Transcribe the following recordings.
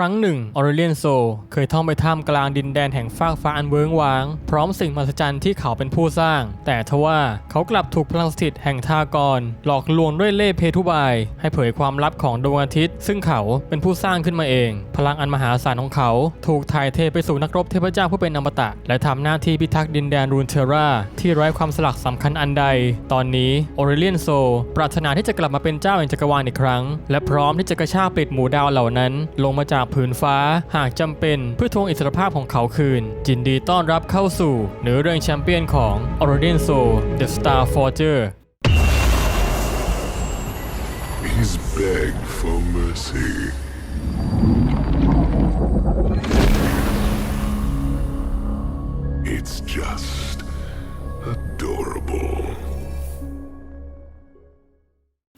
ครั้งหนึ่งออเรเลียนโซเคยท่องไปท่ามกลางดินแดนแห่งฟากฟ้าอันเวิงว้าง พร้อมสิ่งมหัศจรรย์ที่เขาเป็นผู้สร้าง แต่ทว่าเขากลับถูกพลังสถิตแห่งทากร หลอกลวงด้วยเล่ห์เพทุบาย ให้เผยความลับของดวงอาทิตย์ ซึ่งเขาเป็นผู้สร้างขึ้นมาเอง พลังอันมหาศาลของเขาถูกถ่ายเทไปสู่นักรบเทพเจ้าผู้เป็นอมตะ และทำหน้าที่พิทักษ์ดินแดนรูนเทราที่ไร้ความสลักสำคัญอันใด ตอนนี้ออเรเลียนโซปรารถนาที่จะกลับมาเป็นเจ้าแห่งจักรวาลอีกครั้ง และพร้อมที่จะกระชากปิดหมู่ดาวเหล่านั้น ลงมาจากากผืนฟ้าหากจำเป็นเพื่อทวงอิสรภาพของเขาคืน จินดีต้อนรับเข้าสู่เนื้อเรื่องแชมเปี้ยนของ o r i g i n Soul The Star Forger He's begged for mercy. It's just a door.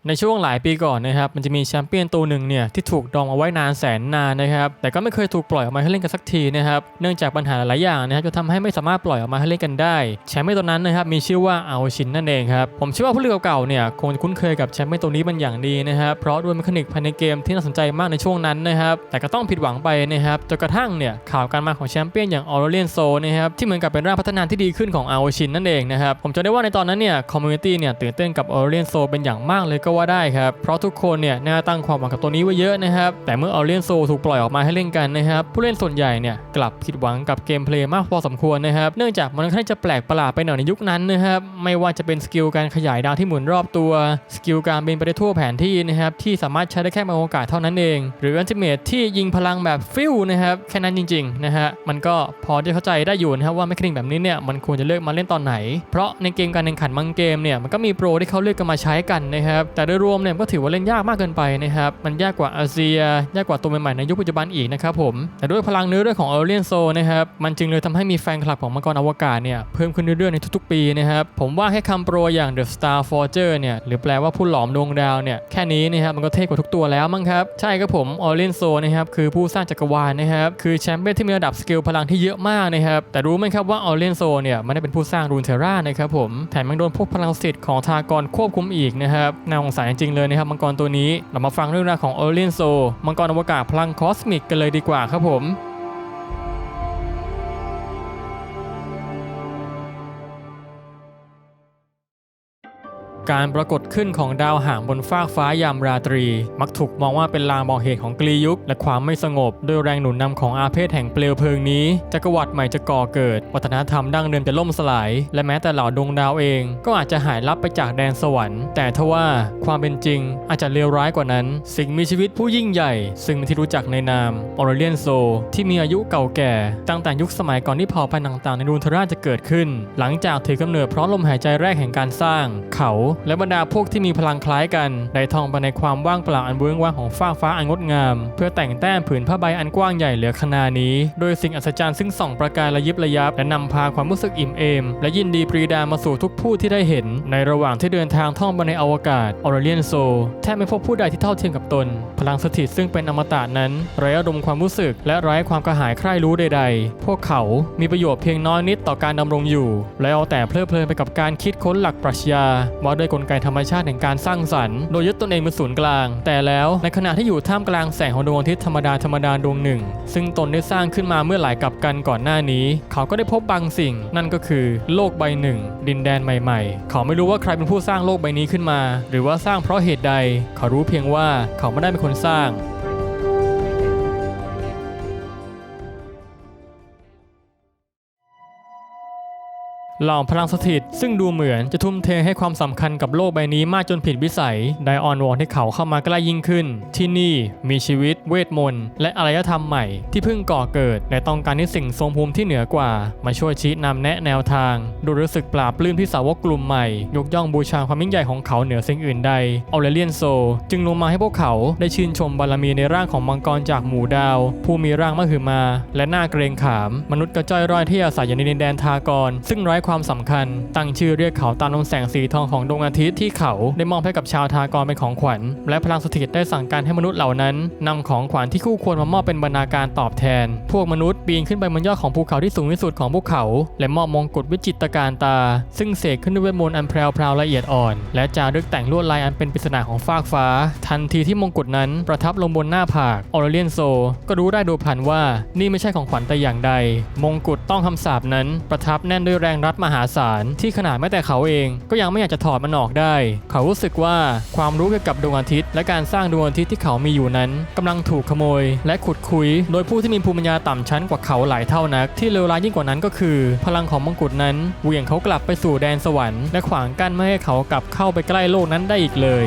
ในช่วงหลายปีก่อนนะครับมันจะมีแชมเปี้ยนตัวหนึ่งเนี่ยที่ถูกดองเอาไว้นานแสนนานนะครับแต่ก็ไม่เคยถูกปล่อยออกมาให้เล่นกันสักทีนะครับเนื่องจากปัญหาหลายอย่างนะครับจะทำให้ไม่สามารถปล่อยออกมาให้เล่นกันได้แชมเปี้ยนตัวนั้นนะครับมีชื่อว่าเอาชินนั่นเองครับผมเชื่อว่าผู้เล่นเก่าๆเนี่ยคงจะคุ้นเคยกับแชมเปี้ยนตัวนี้มันอย่างดีนะครับเพราะด้วยเมคานิกภายในเกมที่น่าสนใจมากในช่วงนั้นนะครับแต่ก็ต้องผิดหวังไปนะครับจนกระทั่งเนี่ยข่าวการมาของแชมเปี้ยนอย่างออร์เลียนโซนะครับที่เหมือนกับเป็นร่างพัฒนาที่ดีขึ้นของเอาชินนั่นเองนะครับผมจะได้ว่าในตอนนั้นเนี่ยคอมมูนิตี้เนี่ยตื่นเต้นกับออร์เลียนโซเป็นอย่างมากเลยก็ว่าได้ครับ เพราะทุกคนเนี่ยน่าตั้งความหวังกับตัวนี้ไว้เยอะนะครับ แต่เมื่อออร์เลียนโซถูกปล่อยออกมาให้เล่นกันนะครับ ผู้เล่นส่วนใหญ่เนี่ยกลับผิดหวังกับเกมเพลย์มากพอสมควรนะครับ เนื่องจากมันค่อนข้างจะแปลกประหลาดไปหน่อยในยุคนั้นนะครับ ไม่ว่าจะเป็นสกิลการขยายดาวที่หมุนรอบตัว สกิลการบินไปได้ทั่วแผนที่นะครับ ที่สามารถใช้ได้แค่บางโอกาสเท่านั้นเอง หรืออันติเมทที่ยิงพลังแบบฟิวนะครับ แค่นั้นจริงๆนะฮะ มันก็พอจะเข้าใจได้อยู่นะครับว่าแมคานิกแบบนี้เนี่ยมันควรจะเลือกมาเล่นตอนไหน เพราะในเกมการแข่งขันบางเกมเนี่ยมันก็มีโปรที่เขาเลือกกันมาใช้กันนะครับแต่โดยรวมเนี่ยก็ถือว่าเล่นยากมากเกินไปนะครับ มันยากกว่าอาเซีย ยากกว่าตัวใหม่ๆในยุคปัจจุบันอีกนะครับผม แต่ด้วยพลังเนื้อเรื่องของเอเลียนโซนะครับ มันจึงเลยทำให้มีแฟนคลับของมังกรอวกาศเนี่ยเพิ่มขึ้นเรื่อยๆในทุกๆ ปีนะครับ ผมว่าแค่คำโปรอย่าง The Star Forger เนี่ยหรือแปลว่าผู้หลอมดวงดาวเนี่ยแค่นี้นะครับมันก็เท่กว่าทุกตัวแล้วมั้งครับ ใช่ครับผมออเลียนโซนะครับคือผู้สร้างจักรวาลนะครับคือแชมเปี้ยนที่มีระดับสกิลพลังที่เยอะมากนะครับแต่รู้ไหมครับว่าออเลียนโซเนี่ยไม่ได้เป็นผู้สร้างรูนเทรานะครับผมแถมยังโดนพวกพลังสิทธิ์ของทากรควบคุมอีกนะครับน่าสงสารจริงๆเลยนะครับมังกรตัวนี้ เรามาฟังเรื่องราวของออเลียนโซมังกรอวกาศพลังคอสมิกกันเลยดีกว่าครับผม การปรากฏขึ้นของดาวหางบนฟากฟ้ายามราตรี มักถูกมองว่าเป็นลางบอกเหตุของกลียุค และความไม่สงบด้วยแรงหนุนนำของอาเพศแห่งเปลวเพลิงนี้จักรวรรดิใหม่จะก่อเกิด วัฒนธรรมดั้งเดิมจะล่มสลาย และแม้แต่เหล่าดวงดาวเอง ก็อาจจะหายลับไปจากแดนสวรรค์ แต่ทว่าความเป็นจริงอาจจะเลวร้ายกว่านั้น สิ่งมีชีวิตผู้ยิ่งใหญ่ ซึ่งเป็นที่รู้จักในนามออรเลียนโซ ที่มีอายุเก่าแก่ ตั้งแต่ยุคสมัยก่อนที่เผ่าพันธุ์ต่างๆในรูนทราจะเกิดขึ้น หลังจากถือกำเนิดเพราะลมหายใจแรกแห่งการสร้าง เขาและบรรดาพวกที่มีพลังคล้ายกันได้ท่องไปในความว่างเปล่าอันเบื้องว่างของฟ้ากฟ้าอันงดงาม เพื่อแต่งแต้มผืนผ้าใบอันกว้างใหญ่เหลือขนานี้ โดยสิ่งอัศจรรย์ซึ่งส่องประกายระยิบระยับและนำพาความรู้สึกอิ่มเอม และยินดีปรีดามาสู่ทุกผู้ที่ได้เห็น ในระหว่างที่เดินทางท่องไปในอวกาศออรเลียนโซแทบไม่พบผู้ใดที่เท่าเทียมกับตน พลังสถิตซึ่งเป็นอมตะนั้นไร้อารมณ์ความรู้สึก และไร้ความกระหายใคร่รู้ใด ๆ พวกเขามีประโยชน์เพียงน้อยนิดต่อการดำรงอยู่ และเอาแต่เพลิดเพลินไปกับการคิดค้นหลักปรัชญาว่าด้วยกลไกธรรมชาติแห่งการสร้างสรรค์ โดยยึดตนเองเป็นศูนย์กลาง แต่แล้วในขณะที่อยู่ท่ามกลางแสงของดวงอาทิตย์ธรรมดาธรรมดาดวงหนึ่ง ซึ่งตนได้สร้างขึ้นมาเมื่อหลายกับกันก่อนหน้านี้ เขาก็ได้พบบางสิ่ง นั่นก็คือโลกใบหนึ่ง ดินแดนใหม่ ๆ เขาไม่รู้ว่าใครเป็นผู้สร้างโลกใบนี้ขึ้นมา หรือว่าสร้างเพราะเหตุใด เขารู้เพียงว่าเขาไม่ได้เป็นคนสร้าง เหล่าพลังสถิต ซึ่งดูเหมือนจะทุ่มเทให้ความสำคัญกับโลกใบนี้มากจนผิดวิสัย ไดออนวอนให้เขาเข้ามาใกล้ยิ่งขึ้น ที่นี่มีชีวิตเวทมนต์ และอารยธรรมใหม่ที่เพิ่งก่อเกิด และต้องการที่สิ่งทรงภูมิที่เหนือกว่า มาช่วยชี้นำแนะแนวทางดยรู้สึกปราบปลื้มที่สาวกกลุ่มใหม่ ยกย่องบูชาความยิ่งใหญ่ของเขาเหนือสิ่งอื่นใดออเรเลียนโซ จึงลงมาให้พวกเขาได้ชื่นชมบารมีในร่างของมังกรจากหมู่ดาว ผู้มีร่างมหึมา และหน้าเกรงขาม มนุษย์กระจ้อยร่อยที่อาศัยอยู่ในดินแดนทากร ซึ่งไร้ความสำคัญ ตั้งชื่อเรียกเขาตามลำแสงสีทองของดวงอาทิตย์ที่เขาได้มอบให้กับชาวทากรเป็นของขวัญ และพลังสถิตได้สั่งการให้มนุษย์เหล่านั้นนำของขวัญที่คู่ควรมามอบเป็นบรรณาการตอบแทน พวกมนุษย์ปีนขึ้นไปบนยอดของภูเขาที่สูงที่สุดของภูเขา และมอบมงกุฎวิจิตรการตา ซึ่งเสกขึ้นด้วยเวทมนต์อันแพรวละเอียดอ่อน และจารึกแต่งลวดลายอันเป็นปริศนาของฟากฟ้า ทันทีที่มงกุฎนั้นประทับลงบนหน้าผากออร์เลียนโซ ก็รู้ได้โดยพลันว่านี่ไม่ใช่ของขวัญแต่อย่างใด มงกุฎต้องคำสาปนั้นประทับแน่นด้วยแรงรัดมหาศาลที่ขนาดแม้แต่เขาเอง ก็ยังไม่อยากจะถอดมันออกได้ เขารู้สึกว่าความรู้เกี่ยวกับดวงอาทิตย์ และการสร้างดวงอาทิตย์ที่เขามีอยู่นั้นกำลังถูกขโมย และขุดคุย โดยผู้ที่มีภูมิปัญญาต่ำชั้นกว่าเขาหลายเท่านัก ที่เลวร้ายยิ่งกว่านั้นก็คือ พลังของมงกุฎนั้นเหวี่ยงเขากลับไปสู่แดนสวรรค์และขวางกั้นไม่ให้เขากลับเข้าไปใกล้โลกนั้นได้อีกเลย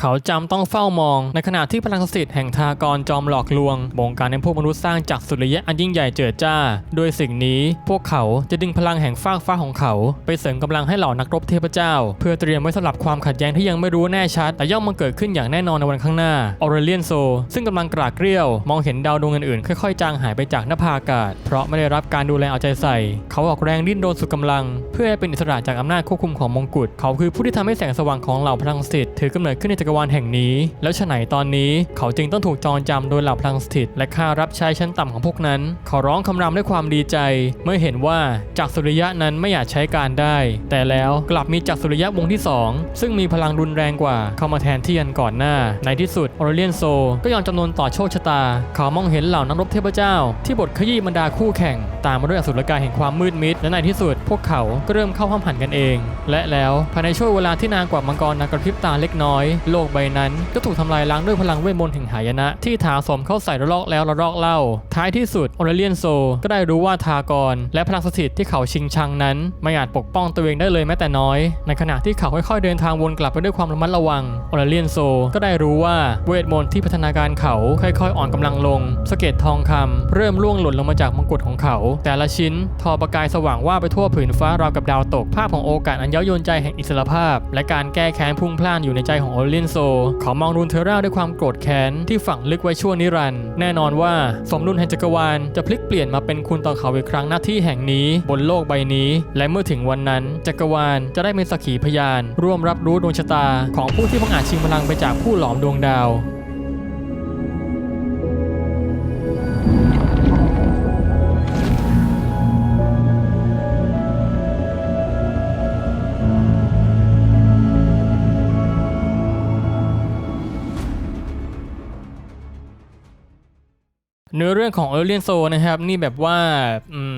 เขาจำต้องเฝ้ามอง ในขณะที่พลังศักดิ์สิทธิ์แห่งทากรจอมหลอกลวง บงการให้พวกมนุษย์สร้างจากสุริยะอันยิ่งใหญ่เจิดจ้า โดยสิ่งนี้พวกเขาจะดึงพลังแห่งฟากฟ้าของเขา ไปเสริมกำลังให้เหล่านักรบเทพเจ้า เพื่อเตรียมไว้สำหรับความขัดแย้งที่ยังไม่รู้แน่ชัด แต่ย่อมมาเกิดขึ้นอย่างแน่นอนในวันข้างหน้าออเรเลียนโซ ซึ่งกำลังกรากเกรี้ยว มองเห็นดาวดวงอื่นๆค่อยๆจางหายไปจากหน้าผาอากาศ เพราะไม่ได้รับการดูแลเอาใจใส่ เขาออกแรงดิ้นรนสุดกำลัง เพื่อให้เป็นอิสระจากอำนาจควบคุมของมงกุฎเขาคือผู้ที่ทำให้แสงสว่างของเหล่าพลังสถิตถือกำเนิดขึ้นในจักรวาลแห่งนี้ แล้วฉะไหนตอนนี้เขาจึงต้องถูกจองจำโดยเหล่าพลังสถิต และข้ารับใช้ชั้นต่ำของพวกนั้น เขาร้องคำรามด้วยความดีใจ เมื่อเห็นว่าจักรสุริยะนั้นไม่อาจใช้การได้ แต่แล้วกลับมีจักรสุริยะวงที่สองซึ่งมีพลังรุนแรงกว่าเข้ามาแทนที่อันก่อนหน้า ในที่สุดออรเลียนโซ ก็ยอมจำนนต่อโชคชะตา เขามองเห็นเหล่านักรบเทพเจ้า ที่บทขยี้บรรดาคู่แข่ง ตามมาด้วยอสุรกายแห่งความมืดมิดและในที่สุด พวกเขาก็เริ่มเข้าห้ามหันกันเอง และแล้วภายในช่วงเวลาที่นานกว่ามังกรนักกระพริบตาเล็กน้อยโลลกใบนั้น ก็ถูกทำลายล้างด้วยพลังเวทมนต์แห่งหายนะ ที่ถาสมเข้าใส่ระลอกแล้วระลอกเล่า ท้ายที่สุดออเรเลียนโซก็ได้รู้ว่าทากร และพลังสถิตที่เขาชิงชังนั้น ไม่อาจปกป้องตัวเองได้เลยแม้แต่น้อย ในขณะที่เขาค่อยๆเดินทางวนกลับไปด้วยความระมัดระวังออเรเลียนโซก็ได้รู้ว่าเวทมนต์ที่พัฒนาการเขาค่อยๆ อ่อนกำลังลงสเก็ดทองคำเริ่มร่วงหล่นลงมาจากมงกุฎของเขา แต่ละชิ้นทอประกายสว่างว่าไปทั่วผืนฟ้าราวกับดาวตกภาพของโอกาสอันเย้ายวนใจแห่งอิสรภาพ และการแก้แค้นพุ่งพล่านอยู่ในใจของออเรเลียนโซ เขามองรุนเทอร่าด้วยความโกรธแค้นที่ฝังลึกไว้ชั่วนิรันดร์แน่นอนว่าสมดุลแห่งจักรวาลจะพลิกเปลี่ยนมาเป็นคุณต่อเขาอีกครั้งหน้าที่แห่งนี้บนโลกใบนี้ และเมื่อถึงวันนั้น จักรวาลจะได้เป็นสักขีพยาน ร่วมรับรู้ดวงชะตา ของผู้ที่พังอาจชิงพลังไปจากผู้หลอมดวงดาว เรื่องของเอเลียนโซนะครับนี่แบบว่าอืม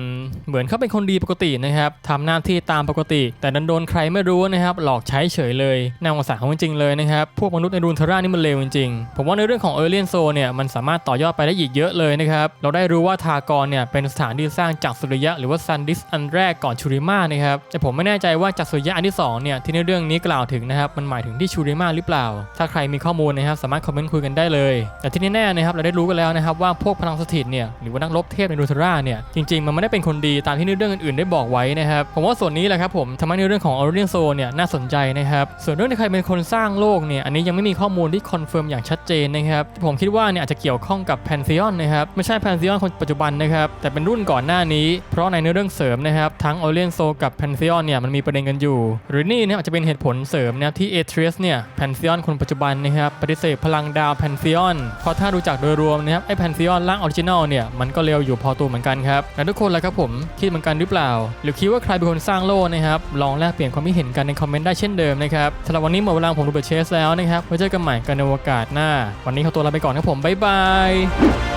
เหมือนเขาเป็นคนดีปกตินะครับทำหน้าที่ตามปกติ แต่ดันโดนใครไม่รู้นะครับหลอกใช้เฉยเลยน่าสงสารเขาจริงๆเลยนะครับพวกมนุษย์ในรูนเทรานี่มันเลวจริงๆผมว่าในเรื่องของเอเลียนโซเนี่ยมันสามารถต่อยอดไปได้อีกเยอะเลยนะครับเราได้รู้ว่าทากรเนี่ยเป็นสถานที่สร้างจากสุริยะหรือว่าซันดิสอันแรกก่อนชูริมานะครับแต่ผมไม่แน่ใจว่าจากสุริยะอันที่สองเนี่ยที่ในเรื่องนี้กล่าวถึงนะครับมันหมายถึงที่ชูริมาหรือเปล่า ถ้าใครมีข้อมูลนะครับสามารถคอมเมนต์คุยกันได้เลย แต่ที่แน่ๆนะครับเราได้รู้กันแล้วนะครับว่าพวกพลังสถิตเนี่ยหรือว่านักรบเทพในดูทราเนี่ยจริงๆมันไม่ได้เป็นคนดีตามที่ในเรื่องอื่นๆได้บอกไว้นะครับผมว่าส่วนนี้แหละครับผมทำให้ในเรื่องของออริเ n นโซเนี่ยน่าสนใจนะครับส่วนเรื่องที่ใครเป็นคนสร้างโลกเนี่ยอันนี้ยังไม่มีข้อมูลที่คอนเฟิร์มอย่างชัดเจนนะครับผมคิดว่าเนี่ยอาจจะเกี่ยวข้องกับแพนเซียนนะครับไม่ใช่แพนเซียนคนปัจจุบันนะครับแต่เป็นรุ่นก่อนหน้านี้ เพราะในเนื้อเรื่องเสริมนะครับทั้งออริเ n นโซกับแพนเซียนเนี่ยมันมีประเด็นกันอยู่ หรือนี่เนี่ยอาจจะเป็นเหตุผลเสริมนะครับที่เอเทรสเนี่ยแพนเซียนคนปัจจุบันนะครับปฏิเสธพลังดาวแพนเซียนเพราะถ้าดูจากโดยรวมนะครับไอ้แพนเซียนร่างออริจินอลเนี่ยมันก็เร็วอยู่พอตัวเหมือนกันครับแล้วทุกคนล่ะครับผมคิดเหมือนกันหรือเปล่า หรือคิดว่าใครเป็นคนสร้างโลกนะครับ ลองแลกเปลี่ยนความคิดเห็นกันในคอมเมนต์ได้เช่นเดิมนะครับสำหรับวันนี้หมดเวลาผมรูเบิร์ตเชสแล้วนะครับไว้เจอกันใหม่กันในโอกาสหน้า วันนี้ขอตัวลาไปก่อนครับผมบ๊ายบาย